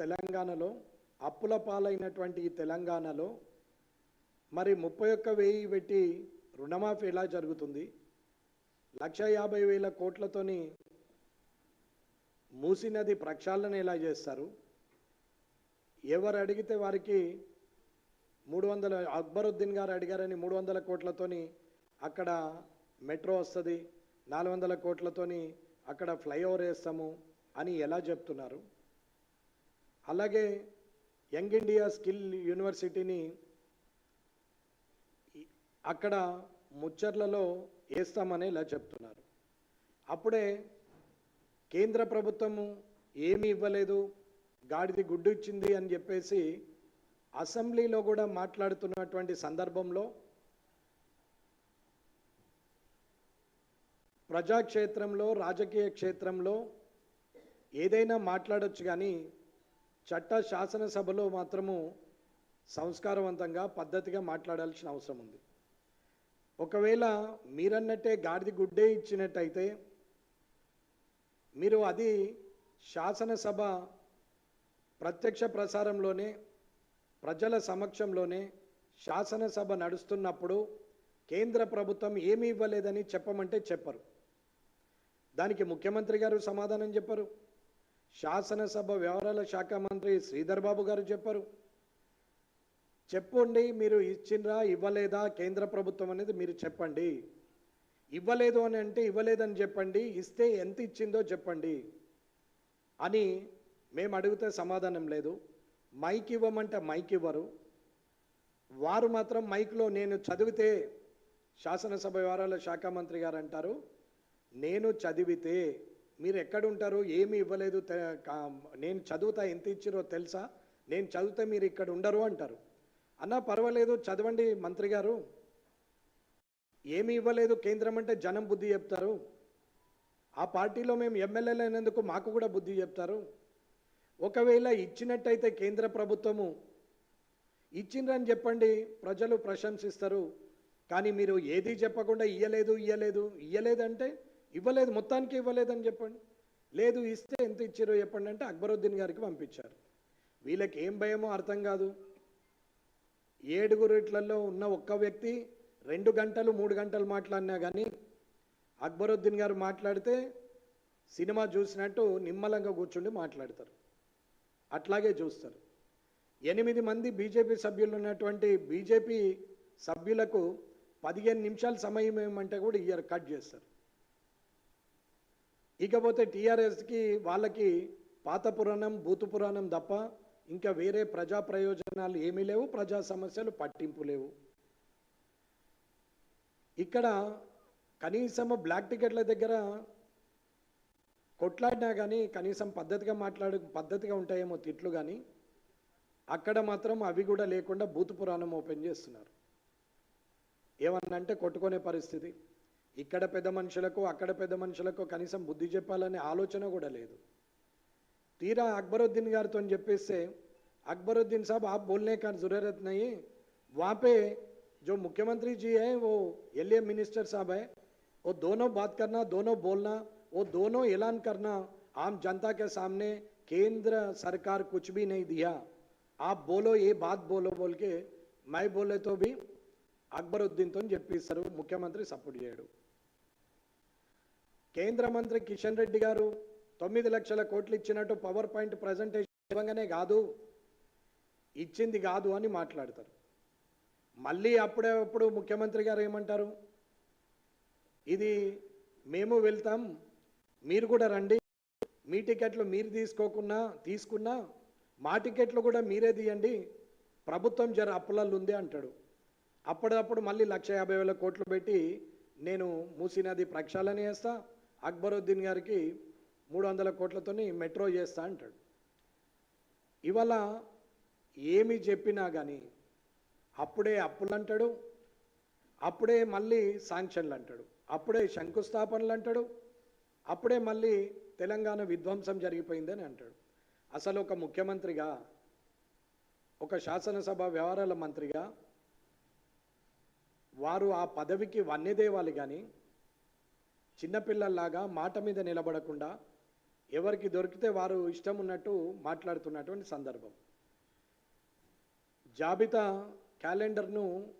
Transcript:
తెలంగాణలో అప్పుల పాలైనటువంటి ఈ తెలంగాణలో మరి ముప్పై ఒక్క వెయ్యి పెట్టి రుణమాఫీ ఎలా జరుగుతుంది? లక్ష యాభై వేల కోట్లతోని మూసి నది ప్రక్షాళన ఎలా చేస్తారు? ఎవరు అడిగితే వారికి మూడు వందల అక్బరుద్దీన్ గారు అడిగారని మూడు వందల కోట్లతోని అక్కడ మెట్రో వస్తుంది నాలుగు వందల కోట్లతోని అక్కడ ఫ్లైఓవర్ వేస్తాము అని ఎలా చెప్తున్నారు? అలాగే యంగ్ ఇండియా స్కిల్ యూనివర్సిటీని అక్కడ ముచ్చర్లలో వేస్తామని ఇలా చెప్తున్నారు. అప్పుడే కేంద్ర ప్రభుత్వము ఏమీ ఇవ్వలేదు గాడిది గుడ్డు ఇచ్చింది అని చెప్పేసి అసెంబ్లీలో కూడా మాట్లాడుతున్నటువంటి సందర్భంలో ప్రజాక్షేత్రంలో రాజకీయ క్షేత్రంలో ఏదైనా మాట్లాడొచ్చు కానీ చట్ట శాసనసభలో మాత్రము సంస్కారవంతంగా పద్ధతిగా మాట్లాడాల్సిన అవసరం ఉంది. ఒకవేళ మీరన్నట్టే గాడిది గుడ్డే ఇచ్చినట్టయితే మీరు అది శాసనసభ ప్రత్యక్ష ప్రసారంలోనే ప్రజల సమక్షంలోనే శాసనసభ నడుస్తున్నప్పుడు కేంద్ర ప్రభుత్వం ఏమీ ఇవ్వలేదని చెప్పమంటే చెప్పరు. దానికి ముఖ్యమంత్రి గారు సమాధానం చెప్పరు. శాసనసభ వ్యవహారాల శాఖ మంత్రి శ్రీధర్ బాబు గారు చెప్పారు. చెప్పండి మీరు ఇచ్చిండ్రా ఇవ్వలేదా కేంద్ర ప్రభుత్వం అనేది మీరు చెప్పండి. ఇవ్వలేదు అని అంటే ఇవ్వలేదని చెప్పండి ఇస్తే ఎంత ఇచ్చిందో చెప్పండి అని మేము అడిగితే సమాధానం లేదు. మైక్ ఇవ్వమంటే మైక్ ఇవ్వరు. వారు మాత్రం మైక్లో నేను చదివితే శాసనసభ వ్యవహారాల శాఖ మంత్రి గారు అంటారు నేను చదివితే మీరు ఎక్కడుంటారు ఏమి ఇవ్వలేదు నేను చదువుతా ఎంత ఇచ్చిరో తెలుసా? నేను చదివితే మీరు ఇక్కడ ఉండరు అంటారు. అన్నా పర్వాలేదు చదవండి మంత్రి గారు. ఏమి ఇవ్వలేదు కేంద్రం అంటే జనం బుద్ధి చెప్తారు. ఆ పార్టీలో మేము ఎమ్మెల్యేలు అయినందుకు మాకు కూడా బుద్ధి చెప్తారు. ఒకవేళ ఇచ్చినట్టయితే కేంద్ర ప్రభుత్వము ఇచ్చిండ్రని చెప్పండి ప్రజలు ప్రశంసిస్తారు. కానీ మీరు ఏది చెప్పకుండా ఇయ్యలేదు ఇయ్యలేదు ఇయ్యలేదంటే ఇవ్వలేదు మొత్తానికి ఇవ్వలేదని చెప్పండి. లేదు ఇస్తే ఎంత ఇచ్చారో చెప్పండి అంటే అక్బరుద్దీన్ గారికి పంపించారు. వీళ్ళకి ఏం భయమో అర్థం కాదు. ఏడుగురిట్లలో ఉన్న ఒక్క వ్యక్తి రెండు గంటలు మూడు గంటలు మాట్లాడినా కానీ అక్బరుద్దీన్ గారు మాట్లాడితే సినిమా చూసినట్టు నిమ్మలంగా కూర్చుండి మాట్లాడతారు. అట్లాగే చూస్తారు. ఎనిమిది మంది బీజేపీ సభ్యులు ఉన్నటువంటి బీజేపీ సభ్యులకు పదిహేను నిమిషాలు సమయం ఏమంటే కూడా ఇయర్ కట్ చేస్తారు. ఇకపోతే టీఆర్ఎస్కి వాళ్ళకి పాత పురాణం భూత పురాణం తప్ప ఇంకా వేరే ప్రజా ప్రయోజనాలు ఏమీ లేవు ప్రజా సమస్యలు పట్టింపు లేవు. ఇక్కడ కనీసం బ్లాక్ టికెట్ల దగ్గర కొట్లాడినా కానీ కనీసం పద్ధతిగా మాట్లాడు పద్ధతిగా ఉంటాయేమో తిట్లు కానీ అక్కడ మాత్రం అవి కూడా లేకుండా భూత పురాణం ఓపెన్ చేస్తున్నారు. ఏమన్నంటే కొట్టుకునే పరిస్థితి. ఇక్కడ పెద్ద మనుషులకు అక్కడ పెద్ద మనుషులకు కనీసం బుద్ధి చెప్పాలనే ఆలోచన కూడా లేదు తీరా अकबरुद्दीन గారితో చెప్పేస్తే अकबरुद्दीन साहब आप बोलने का जरूरत नहीं वहाँ पे जो मुख्यमंत्री जी हैं वो एल मिनिस्टर साहब है वो दोनों बात करना दोनों बोलना वो दोनों ऐलान करना आम जनता के सामने केंद्र सरकार कुछ भी नहीं दिया आप बोलो ये बात बोलो बोल के मैं बोले तो भी అక్బరుద్దీన్తో చెప్పిస్తారు ముఖ్యమంత్రి సపోర్ట్ చేయడు. కేంద్ర మంత్రి కిషన్ రెడ్డి గారు తొమ్మిది లక్షల కోట్లు ఇచ్చినట్టు పవర్ పాయింట్ ప్రజెంటేషన్ ఇవ్వగానే కాదు ఇచ్చింది కాదు అని మాట్లాడతారు. మళ్ళీ అప్పుడే అప్పుడు ముఖ్యమంత్రి గారు ఏమంటారు? ఇది మేము వెళ్తాం మీరు కూడా రండి మీ టికెట్లు మీరు తీసుకోకున్నా తీసుకున్నా మా టికెట్లు కూడా మీరే తీయండి ప్రభుత్వం జర అప్పులలో ఉంది అంటాడు. అప్పుడప్పుడు మళ్ళీ లక్ష యాభై వేల కోట్లు పెట్టి నేను మూసీ నది ప్రక్షాళన చేస్తా అక్బరుద్దీన్ గారికి మూడు వందల కోట్లతోని మెట్రో చేస్తా అంటాడు. ఇవాళ ఏమి చెప్పినా కానీ అప్పుడే అప్పులు అంటాడు అప్పుడే మళ్ళీ శాంక్షన్లు అంటాడు అప్పుడే శంకుస్థాపనలు అంటాడు అప్పుడే మళ్ళీ తెలంగాణ విధ్వంసం జరిగిపోయిందని అంటాడు. అసలు ఒక ముఖ్యమంత్రిగా ఒక శాసనసభ వ్యవహారాల మంత్రిగా వారు ఆ పదవికి వన్నెదేవాలి కానీ చిన్నపిల్లల్లాగా మాట మీద నిలబడకుండా ఎవరికి దొరికితే వారు ఇష్టం ఉన్నట్టు మాట్లాడుతున్నటువంటి సందర్భం. జాబితా క్యాలెండర్ను